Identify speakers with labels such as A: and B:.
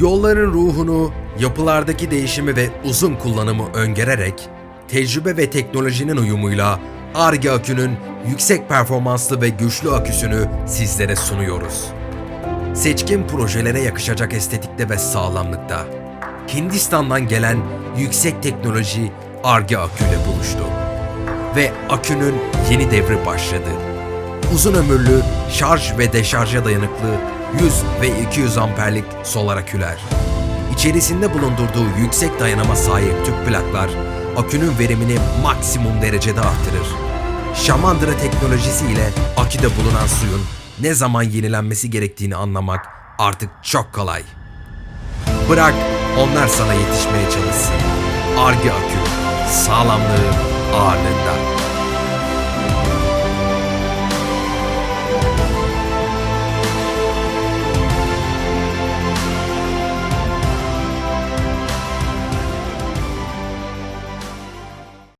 A: Yolların ruhunu, yapılardaki değişimi ve uzun kullanımı öngörerek, tecrübe ve teknolojinin uyumuyla Arge akünün yüksek performanslı ve güçlü aküsünü sizlere sunuyoruz. Seçkin projelere yakışacak estetikte ve sağlamlıkta. Hindistan'dan gelen yüksek teknoloji Arge aküyle buluştu. Ve akünün yeni devri başladı. Uzun ömürlü, şarj ve deşarja dayanıklı 100 ve 200 amperlik solar aküler. İçerisinde bulundurduğu yüksek dayanıma sahip tüp plaklar akünün verimini maksimum derecede artırır. Şamandıra teknolojisi ile aküde bulunan suyun ne zaman yenilenmesi gerektiğini anlamak artık çok kolay. Bırak onlar sana yetişmeye çalışsın. Arge akü, sağlamlığı ağırlığında.